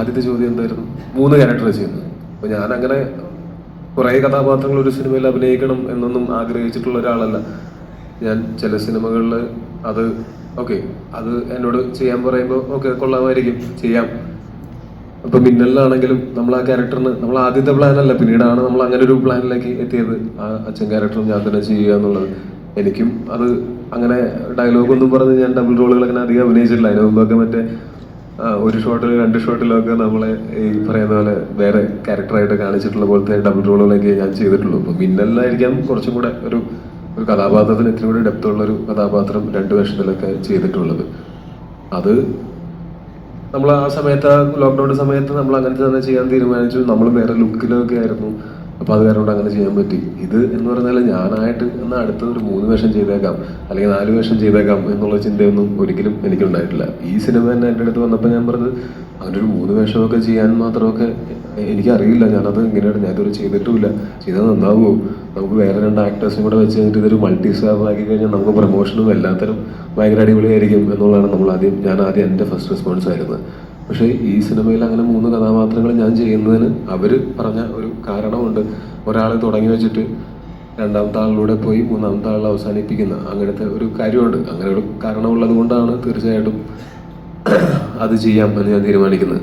ആദ്യത്തെ ചോദ്യം എന്തായിരുന്നു? മൂന്ന് ക്യാരക്ടർ ചെയ്യുന്നത്. അപ്പൊ ഞാൻ അങ്ങനെ കുറേ കഥാപാത്രങ്ങൾ ഒരു സിനിമയിൽ അഭിനയിക്കണം എന്നൊന്നും ആഗ്രഹിച്ചിട്ടുള്ള ഒരാളല്ല. ഞാൻ ചില സിനിമകളിൽ അത് ഓക്കെ അത് എന്നോട് ചെയ്യാൻ പറയുമ്പോൾ ഓക്കെ കൊള്ളാമായിരിക്കും ചെയ്യാം. ഇപ്പൊ മിന്നലിലാണെങ്കിലും നമ്മൾ ആ ക്യാരക്ടറിന് നമ്മൾ ആദ്യത്തെ പ്ലാൻ അല്ല പിന്നീടാണ് നമ്മൾ അങ്ങനെ ഒരു പ്ലാനിലേക്ക് എത്തിയത്. ആ അച്ഛൻ ക്യാരക്ടർ ഞാൻ തന്നെ ചെയ്യുക എന്നുള്ളത്. എനിക്കും അത് അങ്ങനെ ഡയലോഗ് ഒന്നും പറഞ്ഞ് ഞാൻ ഡബിൾ റോളുകൾ അങ്ങനെ അധികം അഭിനയിച്ചിട്ടില്ല. അതിന് മുമ്പൊക്കെ മറ്റേ ഒരു ഷോട്ടിൽ രണ്ട് ഷോട്ടിലൊക്കെ നമ്മളെ ഈ പറയുന്ന പോലെ വേറെ ക്യാരക്ടറായിട്ട് കാണിച്ചിട്ടുള്ള പോലത്തെ ഡബിൾ റോളുകളൊക്കെ ഞാൻ ചെയ്തിട്ടുള്ളൂ. അപ്പൊ മിന്നലിലായിരിക്കാം കുറച്ചും കൂടെ ഒരു ഒരു കഥാപാത്രത്തിന് ഇത്തിരി കൂടി ഡെപ്ത് ഉള്ള ഒരു കഥാപാത്രം രണ്ട് വേഷത്തിലൊക്കെ ചെയ്തിട്ടുള്ളത്. അത് നമ്മൾ ആ സമയത്ത് ലോക്ക്ഡൗൺ സമയത്ത് നമ്മൾ അങ്ങനത്തെ തന്നെ ചെയ്യാൻ തീരുമാനിച്ചു. നമ്മൾ വേറെ ലുക്കിലൊക്കെ ആയിരുന്നു. അപ്പൊ അത് കാരണം അങ്ങനെ ചെയ്യാൻ പറ്റി. ഇത് എന്ന് പറഞ്ഞാൽ ഞാനായിട്ട് എന്നാൽ അടുത്ത ഒരു മൂന്ന് വേഷം ചെയ്തേക്കാം അല്ലെങ്കിൽ നാല് വേഷം ചെയ്തേക്കാം എന്നുള്ള ചിന്തയൊന്നും ഒരിക്കലും എനിക്കുണ്ടായിട്ടില്ല. ഈ സിനിമ തന്നെ എന്റെ അടുത്ത് വന്നപ്പോൾ ഞാൻ പറഞ്ഞത് അങ്ങനെ ഒരു മൂന്ന് വേഷമൊക്കെ ചെയ്യാൻ മാത്രമൊക്കെ എനിക്കറിയില്ല. ഞാനത് ഇങ്ങനെയാണ് ഞാൻ ഇതുവരെ ചെയ്തിട്ടുമില്ല. ചെയ്താൽ നന്നാവുമോ? നമുക്ക് വേറെ രണ്ട് ആക്ടേഴ്സിനും കൂടെ വെച്ച് കഴിഞ്ഞിട്ട് ഇതൊരു മൾട്ടി സ്റ്റാർ ആക്കി കഴിഞ്ഞാൽ നമുക്ക് പ്രൊമോഷനും എല്ലാത്തരം ഭയങ്കര അടിപൊളിയായിരിക്കും എന്നുള്ളതാണ് നമ്മൾ ആദ്യം ഞാൻ ആദ്യം എന്റെ ഫസ്റ്റ് റെസ്പോൺസ് ആയിരുന്നത് പക്ഷേ ഈ സിനിമയിൽ അങ്ങനെ മൂന്ന് കഥാപാത്രങ്ങൾ ഞാൻ ചെയ്യുന്നതിന് അവർ പറഞ്ഞ കാരണമുണ്ട്. ഒരാൾ തുടങ്ങി വെച്ചിട്ട് രണ്ടാമത്തെ ആളിലൂടെ പോയി മൂന്നാമത്തെ ആളിൽ അവസാനിപ്പിക്കുന്ന അങ്ങനത്തെ ഒരു കാര്യമുണ്ട്. അങ്ങനെ ഒരു കാരണമുള്ളത് കൊണ്ടാണ് തീർച്ചയായിട്ടും അത് ചെയ്യാം എന്ന് ഞാൻ തീരുമാനിക്കുന്നത്.